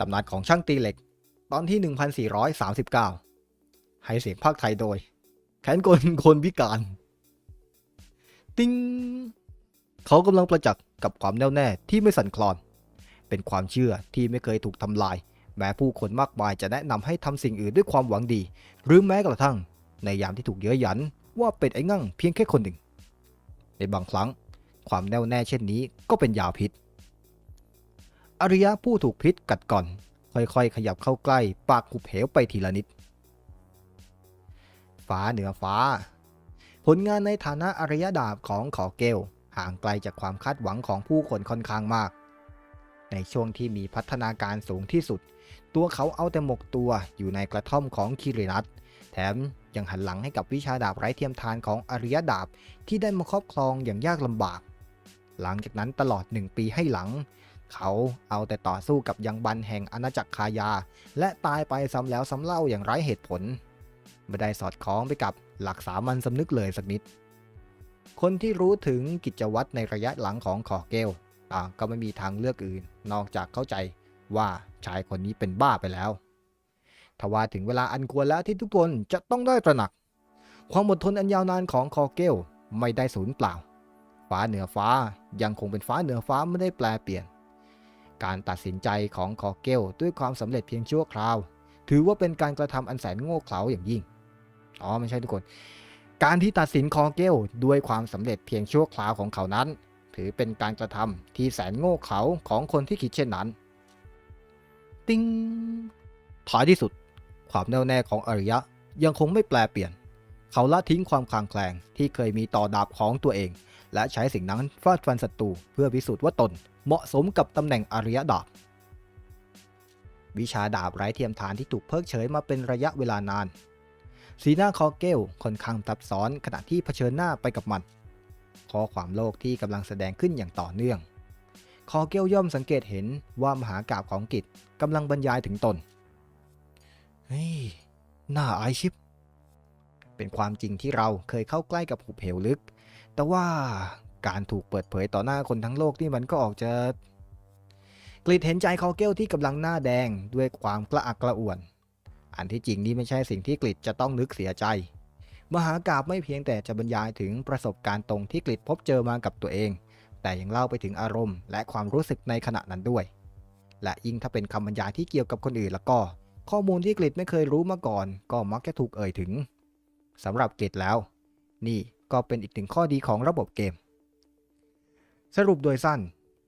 ตำนานของช่างตีเหล็ก ตอนที่ 1439 ให้เสียงภาคไทยโดย แขนกลคนพิการ ติ้งเขากำลังประจักษ์กับความแน่วแน่ที่ไม่สั่นคลอน เป็นความเชื่อที่ไม่เคยถูกทำลาย แม้ผู้คนมากมายจะแนะนำให้ทำสิ่งอื่นด้วยความหวังดี หรือแม้กระทั่ง ในยามที่ถูกเย้ยหยันว่าเป็นไอ้งั่งเพียงแค่คนหนึ่ง ในบางครั้ง ความแน่วแน่เช่นนี้ก็เป็นยาพิษ อริยะผู้ถูกพิษกัดก่อน ค่อยๆ ขยับเข้าใกล้ ปากหุบเหวไปทีละนิด ฟ้าเหนือฟ้า ผลงานในฐานะอริยดาบของขอเกลห่างไกลจากความคาดหวังของผู้คนค่อนข้างมาก ในช่วงที่มีพัฒนาการสูงที่สุด ตัวเขาเอาแต่หมกตัวอยู่ในกระท่อมของคิรินัทแถมยังหันหลังให้กับวิชาดาบไร้เทียมทานของอริยดาบที่ได้มาครอบครองอย่างยากลำบาก หลังจากนั้นตลอดหนึ่งปีให้หลัง เขาเอาแต่ต่อสู้กับยังบันแห่งอาณาจักรคายา และตายไปซ้ำแล้วซ้ำเล่าอย่างไร้เหตุผล ไม่ได้สอดคล้องไปกับหลักสามัญสำนึกเลยสักนิด คนที่รู้ถึงกิจวัตรในระยะหลังของขอเกลต่างก็ไม่มีทางเลือกอื่น นอกจากเข้าใจว่าชายคนนี้เป็นบ้าไปแล้วทว่าถึงเวลาอันควรแล้วที่ทุกคนจะต้องได้ตระหนัก ความอดทนอันยาวนานของคอเกลไม่ได้สูญเปล่า ฟ้าเหนือฟ้ายังคงเป็นฟ้าเหนือฟ้าไม่ได้แปลเปลี่ยน การตัดสินใจของคอเกลด้วยความสำเร็จเพียงชั่วคราว ถือว่าเป็นการกระทำอันแสนโง่เขลาอย่างยิ่ง อ๋อไม่ใช่ทุกคน การที่ตัดสินคอเกลด้วยความสำเร็จเพียงชั่วคราวของเขานั้น ถือเป็นการกระทำที่แสนโง่เขลาของคนที่คิดเช่นนั้น ติ้งท้ายที่สุด ความแน่วแน่ของอริยะยังคงไม่แปลเปลี่ยน เขาละทิ้งความคลางแคลงที่เคยมีต่อดาบของตัวเอง และใช้สิ่งนั้นฟาดฟันศัตรูเพื่อพิสูจน์ว่าตน เหมาะสมกับตำแหน่งอริยดาบ วิชาดาบไร้เทียมทานที่ถูกเพิกเฉยมาเป็นระยะเวลานาน สีหน้าคอเกลค่อนข้างซับซ้อนขณะที่เผชิญหน้าไปกับมันข้อความโลกที่กำลังแสดงขึ้นอย่างต่อเนื่อง คอเกลย่อมสังเกตเห็นว่ามหากาบของกิจกำลังบรรยายถึงตน เฮ้ย น่าอายชิบ เป็นความจริงที่เราเคยเข้าใกล้กับหุบเหวลึก แต่ว่า การถูกเปิดเผยต่อหน้าคนทั้งโลกนี่มันก็ออกจะกรีดเห็นใจคอเกลที่กำลังหน้าแดงด้วยความกระอักกระอ่วน อันที่จริงนี่ไม่ใช่สิ่งที่กริดจะต้องนึกเสียใจ มหากาบไม่เพียงแต่จะบรรยายถึงประสบการณ์ตรงที่กริดพบเจอมากับตัวเอง แต่ยังเล่าไปถึงอารมณ์และความรู้สึกในขณะนั้นด้วย และยิ่งถ้าเป็นคำบรรยายที่เกี่ยวกับคนอื่นแล้วก็ ข้อมูลที่กริดไม่เคยรู้มาก่อน ก็มักจะถูกเอ่ยถึงสำหรับกริดแล้ว นี่ก็เป็นอีกหนึ่งข้อดีของระบบเกม สรุปโดยสั้น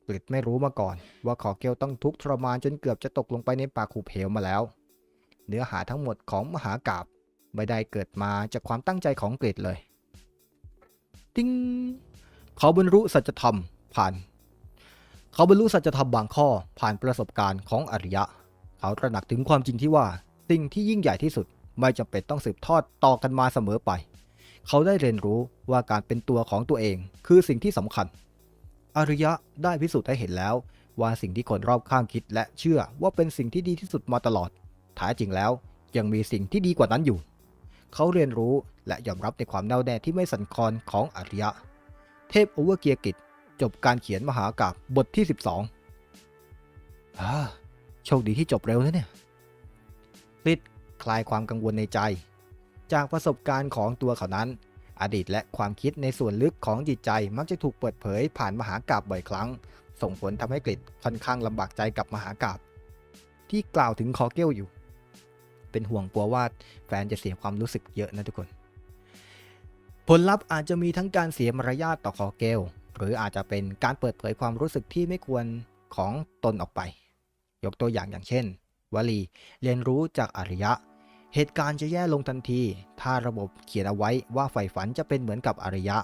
กริดไม่รู้มาก่อน ว่าขอเกลต้องทุกข์ทรมานจนเกือบจะตกลงไปในปากขุบเหวมาแล้ว เนื้อหาทั้งหมดของมหากาบไม่ได้เกิดมาจากความตั้งใจของกรีดเลย ติ้งเขาบรรลุสัจธรรมผ่าน เขาบรรลุสัจธรรมบางข้อผ่านประสบการณ์ของอริยะ เขาตระหนักถึงความจริงที่ว่า สิ่งที่ยิ่งใหญ่ที่สุดไม่จำเป็นต้องสืบทอดต่อกันมาเสมอไป เขาได้เรียนรู้ว่าการเป็นตัวของตัวเองคือสิ่งที่สำคัญ อริยะได้พิสูจน์ให้เห็นแล้ว ว่าสิ่งที่คนรอบข้างคิดและเชื่อว่าเป็นสิ่งที่ดีที่สุดมาตลอดท้ายจริงแล้ว ยังมีสิ่งที่ดีกว่านั้นอยู่ เขาเรียนรู้และยอมรับในความแน่วแน่ที่ไม่สั่นคลอนของอริยะ เทพโอเวอร์เกียร์กิจจบการเขียนมหากาบบทที่ 12อ่าโชคดีที่จบเร็วนะเนี่ยลิดคลายความกังวลในใจ จากประสบการณ์ของตัวเขานั้น อดีตและความคิดในส่วนลึกของจิตใจมักจะถูกเปิดเผยผ่านมหากาบบ่อยครั้ง ส่งผลทำให้กริดค่อนข้างลำบากใจกับมหากาบที่กล่าวถึงคอเกลอยู่ เป็นห่วงกลัวว่าแฟนจะเสียความรู้สึกเยอะนะทุกคน ผลลัพธ์อาจจะมีทั้งการเสียมารยาทต่อคอเกลหรืออาจจะเป็นการเปิดเผยความรู้สึกที่ไม่ควรของตนออกไป ยกตัวอย่างอย่างเช่น วลี เรียนรู้จากอริยะ เหตุการณ์จะแย่ลงทันที ถ้าระบบเขียนเอาไว้ว่าใฝ่ฝันจะเป็นเหมือนกับอริยะ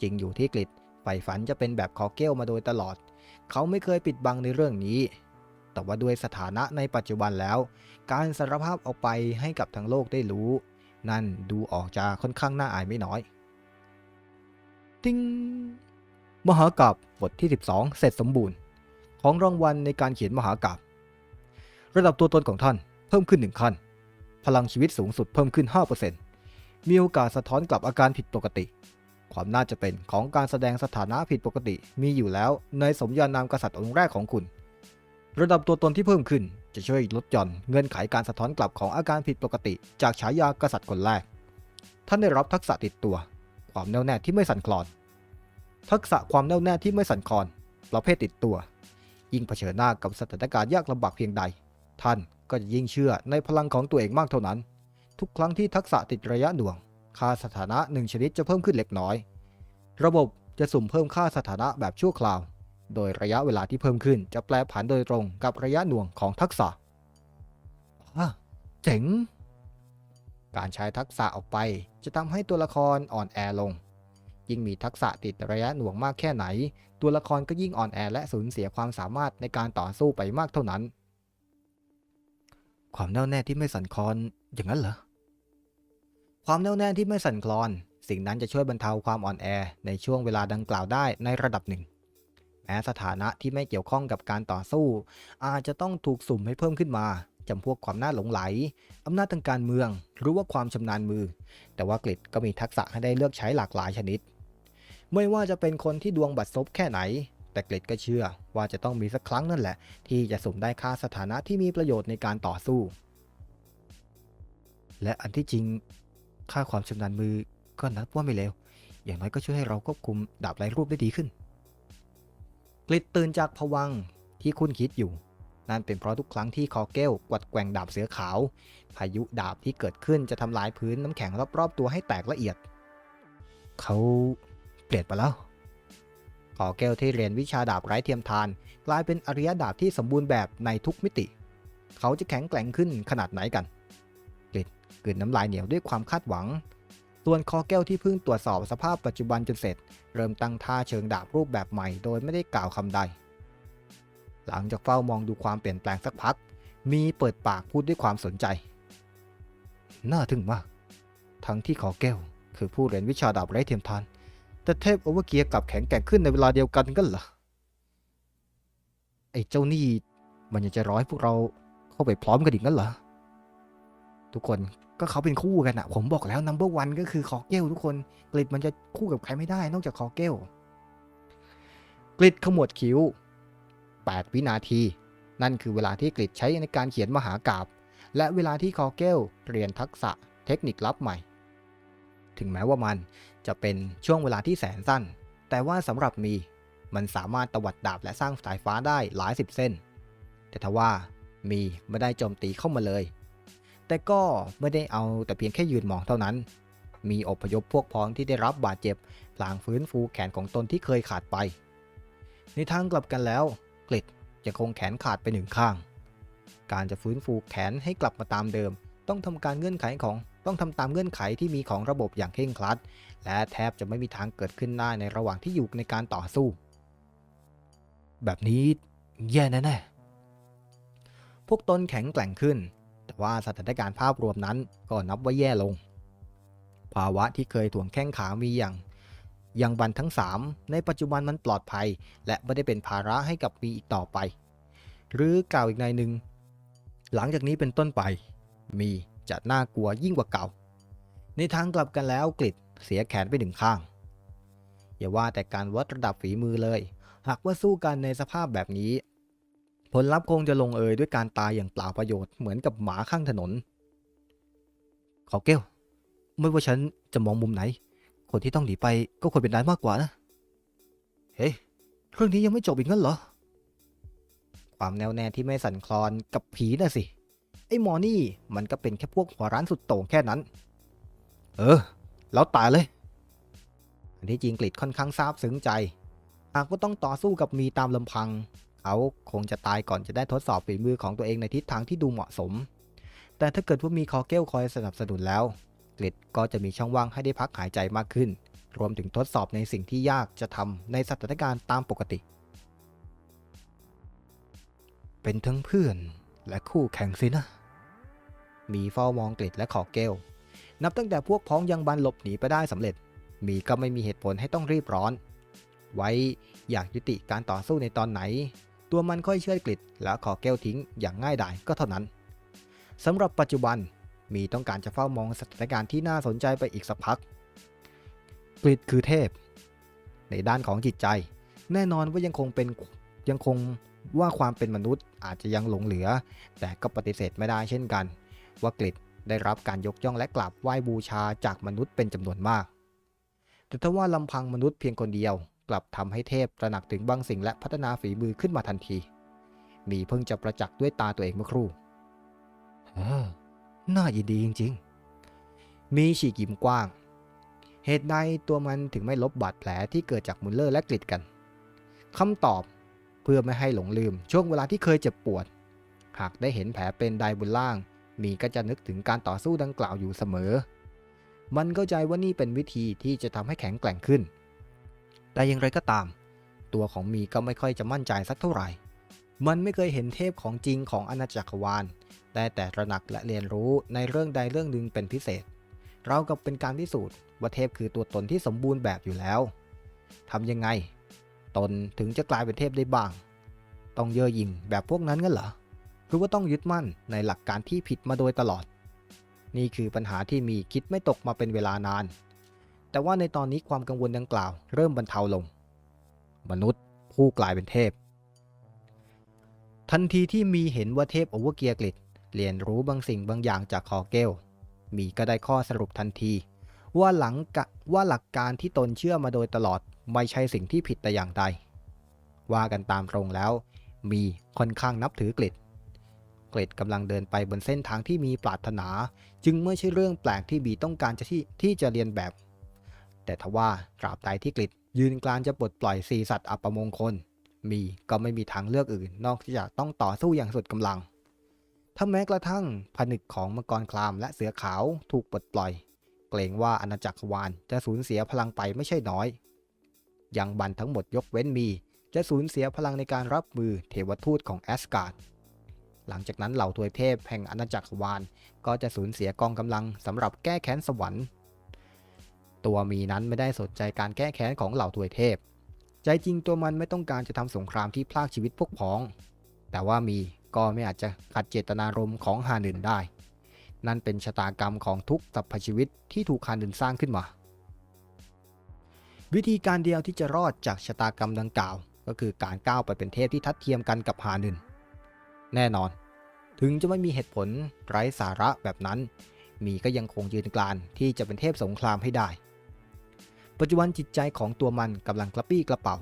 จริงอยู่ที่กฤษใฝ่ฝันจะเป็นแบบคอเกลมาโดยตลอด เขาไม่เคยปิดบังในเรื่องนี้ แต่ว่าด้วยสถานะในปัจจุบันแล้ว การสารภาพออกไปให้กับทั้งโลกได้รู้ นั่นดูออกจะค่อนข้างน่าอายไม่น้อย ติ้งมหากาบบทที่ 12 เสร็จสมบูรณ์ ของรางวัลในการเขียนมหากาบระดับตัวตนของท่านเพิ่มขึ้น1ขั้น พลังชีวิตสูงสุดเพิ่มขึ้น 5%มีโอกาสสะท้อนกลับอาการผิดปกติ ความน่าจะเป็นของการแสดงสถานะผิดปกติมีอยู่แล้วในสมญานามกษัตริย์องค์แรกของคุณ ระดับตัวตนที่เพิ่มขึ้นจะช่วยลดหย่อนเงื่อนไขการสะท้อนกลับของอาการผิดปกติ จากฉายากษัตริย์คนแรก ท่านได้รับทักษะติดตัว ความแน่วแน่ที่ไม่สั่นคลอน ทักษะความแน่วแน่ที่ไม่สั่นคลอน ประเภทติดตัว ยิ่งเผชิญหน้ากับสถานการณ์ยากลำบากเพียงใด ท่าน ก็จะยิ่งเชื่อในพลังของตัวเองมากเท่านั้น ทุกครั้งที่ทักษะติดระยะหน่วง ค่าสถานะหนึ่งชนิดจะเพิ่มขึ้นเล็กน้อย ระบบจะสุ่มเพิ่มค่าสถานะแบบชั่วคราว โดยระยะเวลาที่เพิ่มขึ้นจะแปลผันโดยตรงกับระยะหน่วงของทักษะเจ๋ง การใช้ทักษะออกไป จะทำให้ตัวละครอ่อนแอลง ยิ่งมีทักษะติดระยะหน่วงมากแค่ไหน ตัวละครก็ยิ่งอ่อนแอและสูญเสียความสามารถในการต่อสู้ไปมากเท่านั้น ความแน่วแน่ที่ไม่สั่นคลอนอย่างนั้นเหรอ ความแน่วแน่ที่ไม่สั่นคลอน สิ่งนั้นจะช่วยบรรเทาความอ่อนแอในช่วงเวลาดังกล่าวได้ในระดับหนึ่ง แม้สถานะที่ไม่เกี่ยวข้องกับการต่อสู้ อาจจะต้องถูกสุ่มให้เพิ่มขึ้นมาจำพวกความน่าหลงไหล อำนาจทางการเมือง หรือว่าความชำนาญมือ แต่ว่ากฤษก็มีทักษะให้ได้เลือกใช้หลากหลายชนิด ไม่ว่าจะเป็นคนที่ดวงบัดซบแค่ไหน แต่กฤษก็เชื่อว่าจะต้องมีสักครั้งนั่นแหละ ที่จะสมได้ค่าสถานะที่มีประโยชน์ในการต่อสู้ และอันที่จริง ค่าความชำนาญมือก็นับว่าไม่เลวอย่างน้อยก็ช่วยให้เราควบคุมดาบไร้รูปได้ดีขึ้น กลิดตื่นจากผวังที่คุณคิดอยู่ นั่นเป็นเพราะทุกครั้งที่คอเกลกวัดแกว่งดาบเสือขาว พายุดาบที่เกิดขึ้นจะทำลายพื้นน้ำแข็งรอบๆตัวให้แตกละเอียด เขาเปลี่ยนไปแล้ว คอเกลที่เรียนวิชาดาบไร้เทียมทาน กลายเป็นอริยดาบที่สมบูรณ์แบบในทุกมิติ เขาจะแข็งแกร่งขึ้นขนาดไหนกันกลิดกลืนน้ำลายเหนียวด้วยความคาดหวัง ส่วนคอแก้วที่เพิ่งตรวจสอบสภาพปัจจุบันจนเสร็จ เริ่มตั้งท่าเชิงดาบรูปแบบใหม่ โดยไม่ได้กล่าวคำใด หลังจากเฝ้ามองดูความเปลี่ยนแปลงสักพัก มีเปิดปากพูดด้วยความสนใจ น่าทึ่งมาก ทั้งที่ขอแก้ว คือผู้เรียนวิชาดาบไร้เทียมทาน แต่เทพโอเวอร์เกียร์กลับแข็งแกร่งขึ้นในเวลาเดียวกันกันเหรอ ไอ้เจ้านี่มันยังจะร้อยพวกเราเข้าไปพร้อมกันอีกงั้นเหรอ ทุกคนก็เขาเป็นคู่กันอะผมบอกแล้วนัมเบอร์วันก็คือคอเกลทุกคนกริดมันจะคู่กับใครไม่ได้นอกจากคอเกลกริดขมวดคิ้ว 8 วินาที นั่นคือเวลาที่กริดใช้ในการเขียนมหากาบและเวลาที่คอเกลเรียนทักษะเทคนิคลับใหม่ ถึงแม้ว่ามัน จะเป็นช่วงเวลาที่แสนสั้น แต่ว่าสำหรับมี มันสามารถตวัดดาบและสร้างสายฟ้าได้หลายสิบเส้น แต่ทว่ามีไม่ได้โจมตีเข้ามาเลย แต่ก็ไม่ได้เอาแต่เพียงแค่ยืนมองเท่านั้น มีอพยพพวกพ้องที่ได้รับบาดเจ็บพลางฟื้นฟูแขนของตนที่เคยขาดไป ในทางกลับกันแล้วกลิดจะคงแขนขาดไปหนึ่งข้าง การจะฟื้นฟูแขนให้กลับมาตามเดิม ต้องทำการเงื่อนไขของต้องทำตามเงื่อนไขที่มีของระบบอย่างเคร่งครัด และแทบจะไม่มีทางเกิดขึ้นได้ในระหว่างที่อยู่ในการต่อสู้ แบบนี้แย่แน่ๆพวกตนแข็งแกร่งขึ้น แต่ว่าสถานการณ์ภาพรวมนั้นก็นับว่าแย่ลง ภาวะที่เคยถ่วงแข้งขามีอย่างยังบันทั้ง 3 ในปัจจุบันมันปลอดภัย และไม่ได้เป็นภาระให้กับมีอีกต่อไป หรือกล่าวอีกในหนึ่ง หลังจากนี้เป็นต้นไป มี จะน่ากลัวยิ่งกว่าเก่า ในทางกลับกันแล้วกลิดเสียแขนไปหนึ่งข้าง อย่าว่าแต่การวัดระดับฝีมือเลย หากว่าสู้กันในสภาพแบบนี้ ผลลัพธ์คงจะลงเอยด้วยการตายอย่างเปล่าประโยชน์เหมือนกับหมาข้างถนน ขอเกลไม่ว่าฉันจะมองมุมไหน คนที่ต้องหนีไปก็ควรเป็นนายมากกว่านะ เฮ้ยเรื่องนี้ยังไม่จบอีกงั้นเหรอ ความแน่วแน่ที่ไม่สั่นคลอนกับผีน่ะสิ ไอ้หมอนี่มันก็เป็นแค่พวกหัวร้านสุดโต่งแค่นั้น เออ แล้วตายเลย อันที่จริงกลิดค่อนข้างซาบซึ้งใจ หากว่าต้องต่อสู้กับมีตามลำพัง เขาคงจะตายก่อนจะได้ทดสอบฝีมือของตัวเองในทิศทางที่ดูเหมาะสม แต่ถ้าเกิดว่ามีคอเกลคอยสนับสนุนแล้วกลิดก็จะมีช่องว่างให้ได้พักหายใจมากขึ้น รวมถึงทดสอบในสิ่งที่ยากจะทำในสถานการณ์ตามปกติ เป็นทั้งเพื่อนและคู่แข่งสินะ มีเฝ้ามองกลิดและขอเกลนับตั้งแต่พวกพ้องยังบันหลบหนีไปได้สำเร็จ มีก็ไม่มีเหตุผลให้ต้องรีบร้อน ไว้อยากยุติการต่อสู้ในตอนไหน ตัวมันค่อยเชื่อกลิดและขอแก้วทิ้งอย่างง่ายดายก็เท่านั้นสำหรับปัจจุบันมีต้องการจะเฝ้ามองสถานการณ์ที่น่าสนใจไปอีกสักพักกลิดคือเทพ ในด้านของจิตใจ แน่นอนว่ายังคงเป็นยังคงว่าความเป็นมนุษย์อาจจะยังหลงเหลือ แต่ก็ปฏิเสธไม่ได้เช่นกัน ว่ากฤษได้รับการยกย่องและกราบไหว้บูชาจากมนุษย์เป็นจำนวนมาก แต่ถ้าว่าลำพังมนุษย์เพียงคนเดียว กลับทำให้เทพตระหนักถึงบางสิ่งและพัฒนาฝีมือขึ้นมาทันที มีเพิ่งจะประจักษ์ด้วยตาตัวเองเมื่อครู่เออน่ายินดีจริง ๆ มีฉีกยิ้มกว้าง เหตุใดตัวมันถึงไม่ลบบาดแผลที่เกิดจากมุลเลอร์และกริดกันคำตอบเพื่อไม่ให้หลงลืมช่วงเวลาที่เคยเจ็บปวด หากได้เห็นแผลเป็นใดบนล่าง มีก็จะนึกถึงการต่อสู้ดังกล่าวอยู่เสมอ มันเข้าใจว่านี่เป็นวิธีที่จะทำให้แข็งแกร่งขึ้น แต่อย่างไรก็ตาม ตัวของมีก็ไม่ค่อยจะมั่นใจสักเท่าไหร่ มันไม่เคยเห็นเทพของจริงของอาณาจักรวาล แต่แต่ระหนักและเรียนรู้ในเรื่องใดเรื่องหนึ่งเป็นพิเศษ เรากับเป็นการพิสูจน์ว่าเทพคือตัวตนที่สมบูรณ์แบบอยู่แล้วทำยังไง ตนถึงจะกลายเป็นเทพได้บ้าง ต้องเย่อหยิ่งแบบพวกนั้นงั้นเหรอ หรือว่าต้องยึดมั่นในหลักการที่ผิดมาโดยตลอด นี่คือปัญหาที่มีคิดไม่ตกมาเป็นเวลานาน แต่ว่าในตอนนี้ความกังวลดังกล่าวเริ่มบรรเทาลง มนุษย์ผู้กลายเป็นเทพ ทันทีที่มีเห็นว่าเทพโอเวอร์เกียร์กฤษเรียนรู้บางสิ่งบางอย่างจากคอเกล มีก็ได้ข้อสรุปทันที ว่าหลังกะว่าหลักการที่ตนเชื่อมาโดยตลอดไม่ใช่สิ่งที่ผิดแต่อย่างใด ว่ากันตามตรงแล้ว มีค่อนข้างนับถือกฤษ เกฤษกำลังเดินไปบนเส้นทางที่มีปรารถนา จึงไม่ใช่เรื่องแปลกที่บีต้องการจะที่ที่จะเรียนแบบ แต่ทว่าตราบใดที่กฤษยืนกลานจะปลดปล่อยสีสัตว์อัปมงคล มีก็ไม่มีทางเลือกอื่น นอกจากต้องต่อสู้อย่างสุดกำลังถ้าแม้กระทั่งผนึกของมังกรคลามและเสือขาวถูกปลดปล่อย เกรงว่าอาณาจักรวาลจะสูญเสียพลังไปไม่ใช่น้อย ยังบันทั้งหมดยกเว้นมี จะสูญเสียพลังในการรับมือเทวทูตของแอสการ์ด หลังจากนั้นเหล่าทวยเทพแห่งอาณาจักรวาลก็จะสูญเสียกองกำลังสำหรับแก้แค้นสวรรค์ ตัวมีนั้นไม่ได้สนใจการแก้แค้นของเหล่าทวยเทพ ใจจริงตัวมันไม่ต้องการจะทำสงครามที่พลากชีวิตพวกพ้อง แต่ว่ามีก็ไม่อาจจะขัดเจตนารมณ์ของฮานินได้ นั่นเป็นชะตากรรมของทุกสรรพชีวิตที่ถูกฮานินสร้างขึ้นมา วิธีการเดียวที่จะรอดจากชะตากรรมดังกล่าว ก็คือการก้าวไปเป็นเทพที่ทัดเทียมกันกับฮานิน แน่นอน ถึงจะไม่มีเหตุผลไร้สาระแบบนั้น มีก็ยังคงยืนกลานที่จะเป็นเทพสงครามให้ได้ ปัจจุบันจิตใจของตัวมันกำลังกระปี้กระเป๋า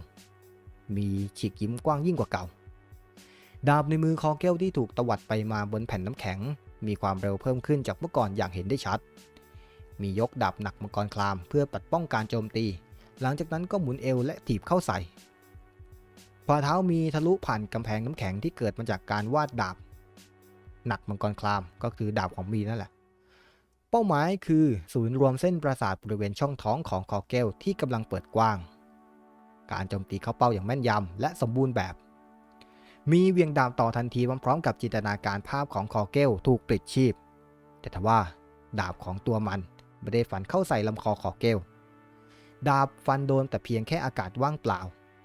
มีฉีกยิ้มกว้างยิ่งกว่าเก่า ดาบในมือคอเกลที่ถูกตวัดไปมาบนแผ่นน้ำแข็ง มีความเร็วเพิ่มขึ้นจากเมื่อก่อนอย่างเห็นได้ชัด มียกดาบหนักมังกรคลามเพื่อปัดป้องการโจมตี หลังจากนั้นก็หมุนเอวและถีบเข้าใส่ ฝ่าเท้ามีทะลุผ่านกำแพงน้ำแข็งที่เกิดมาจากการวาดดาบ หนักมังกรคลามก็คือดาบของมีนั่นแหละ เป้าหมายคือศูนย์รวมเส้นประสาทบริเวณช่องท้องของคอเกลที่กำลังเปิดกว้าง การโจมตีเข้าเป้าอย่างแม่นยำและสมบูรณ์แบบ มีเวียงดาบต่อทันทีพร้อมกับจินตนาการภาพของคอเกลถูกปลิดชีพ แต่ทว่าดาบของตัวมันไม่ได้ฟันเข้าใส่ลำคอคอเกลดาบฟันโดนแต่เพียงแค่อากาศว่างเปล่า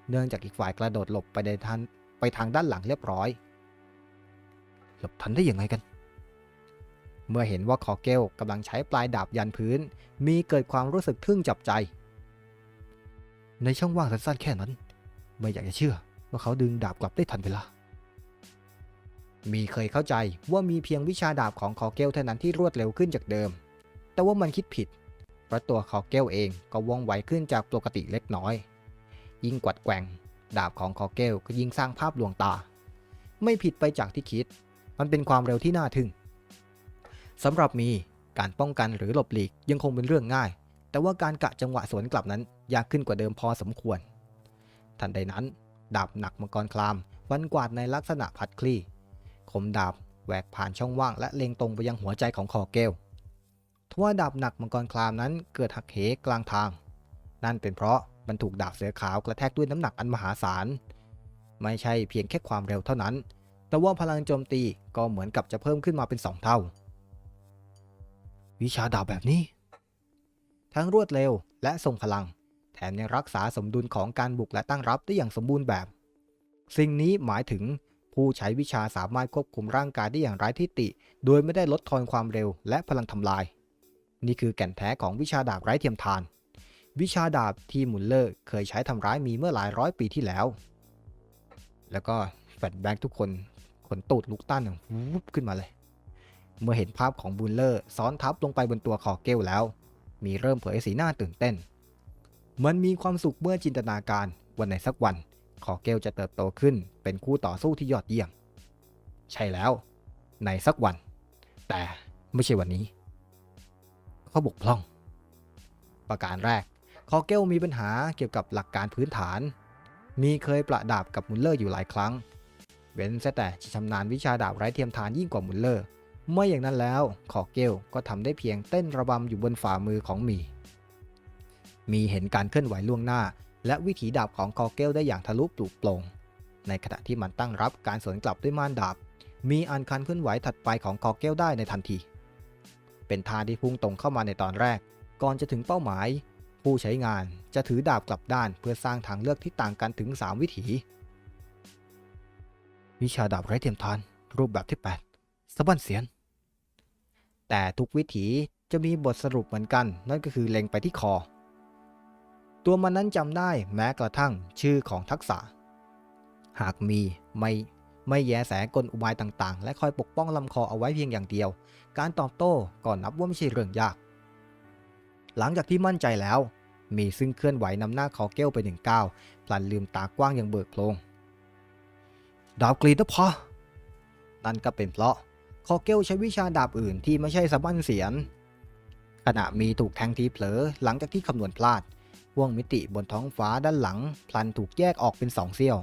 เนื่องจากอีกฝ่ายกระโดดหลบไปในทางไปทางด้านหลังเรียบร้อย หลบทันได้ยังไงกัน เมื่อเห็นว่าคอเกลกำลังใช้ปลายดาบยันพื้น มีเกิดความรู้สึกทึ่งจับใจ ในช่องว่างสั้นๆแค่นั้น ไม่อยากจะเชื่อว่าเขาดึงดาบกลับได้ทันเวลามีเคยเข้าใจว่ามีเพียงวิชาดาบของคอเกลเท่านั้นที่รวดเร็วขึ้นจากเดิม แต่ว่ามันคิดผิด เพราะตัวคอเกลเองก็ว่องไวขึ้นจากปกติเล็กน้อย ยิ่งกวัดแกว่ง ดาบของคอเกลก็ยิ่งสร้างภาพลวงตา ไม่ผิดไปจากที่คิด มันเป็นความเร็วที่น่าทึ่งสำหรับมีการป้องกันหรือหลบหลีกยังคงเป็นเรื่องง่าย แต่ว่าการกะจังหวะสวนกลับนั้นยากขึ้นกว่าเดิมพอสมควร ทันใดนั้น ดาบหนักมังกรคลามฟันกวาดในลักษณะพัดคลี่ คมดาบแหวกผ่านช่องว่างและเล็งตรงไปยังหัวใจของคอเกลทว่าดาบหนักมังกรคลามนั้นเกิดหักเหกลางทาง นั่นเป็นเพราะ มันถูกดาบเสือขาวกระแทกด้วยน้ำหนักอันมหาศาล ไม่ใช่เพียงแค่ความเร็วเท่านั้น แต่ว่าพลังโจมตีก็เหมือนกับจะเพิ่มขึ้นมาเป็นสองเท่า วิชาดาบแบบนี้ ทั้งรวดเร็วและทรงพลัง แถมยังรักษาสมดุลของการบุกและตั้งรับได้อย่างสมบูรณ์แบบ สิ่งนี้หมายถึงผู้ใช้วิชาสามารถควบคุมร่างกายได้อย่างไร้ทิฏฐิโดยไม่ได้ลดทอนความเร็วและพลังทำลาย นี่คือแก่นแท้ของวิชาดาบไร้เทียมทาน วิชาดาบที่มุลเลอร์เคยใช้ทำร้ายมีเมื่อหลายร้อยปีที่แล้ว แล้วก็แฟลชแบ็กทุกคนขนตูดลุกตั้นวูบขึ้นมาเลย เมื่อเห็นภาพของบูลเลอร์ซ้อนทับลงไปบนตัวคอเกลแล้ว มีเริ่มเผยสีหน้าตื่นเต้น มันมีความสุขเมื่อจินตนาการวันไหนสักวันคอเกลจะเติบโตขึ้นเป็นคู่ต่อสู้ที่ยอดเยี่ยม ใช่แล้ว ในสักวัน แต่ไม่ใช่วันนี้เขาบกพร่อง ประการแรก คอเกลมีปัญหาเกี่ยวกับหลักการพื้นฐาน มีเคยประดาบกับมุลเลอร์อยู่หลายครั้ง เว้นแต่แต่จะชำนาญวิชาดาบไร้เทียมทานยิ่งกว่ามุลเลอร์ไม่อย่างนั้นแล้วคอเกลก็ทำได้เพียงเต้นระบำอยู่บนฝ่ามือของมี มีเห็นการเคลื่อนไหวล่วงหน้า และวิถีดาบของคอเกลได้อย่างทะลุปลุกปร่งในขณะที่มันตั้งรับการสวนกลับด้วยม่านดาบ มีอันคันเคลื่อนไหวถัดไปของคอเกลได้ในทันที เป็นท่าที่พุ่งตรงเข้ามาในตอนแรก ก่อนจะถึงเป้าหมาย ผู้ใช้งานจะถือดาบกลับด้านเพื่อสร้างทางเลือกที่ต่างกันถึง 3 วิถี วิชาดาบไร้เทียมทาน รูปแบบที่ 8สะบั้นเสียน แต่ทุกวิถีจะมีบทสรุปเหมือนกัน นั่นก็คือเล็งไปที่คอ ตัวมันนั้นจำได้แม้กระทั่งชื่อของทักษะ หากมีไม่ไม่แยแสกลอุบายต่างๆ และคอยปกป้องลำคอเอาไว้เพียงอย่างเดียว การตอบโต้ก่อนนับว่าไม่ใช่เรื่องยาก หลังจากที่มั่นใจแล้ว มีซึ่งเคลื่อนไหวนำหน้าคอเกลไปหนึ่งก้าวพลันลืมตากว้างอย่างเบิกโพลงดาบกรีดพอ นั่นก็เป็นเพราะคอเกลใช้วิชาดาบอื่นที่ไม่ใช่สะบั้นเสียน ขณะมีถูกแทงทีเผลอหลังจากที่คำนวณพลาดห่วงมิติบนท้องฟ้าด้านหลัง พลันถูกแยกออกเป็นสองเสี้ยว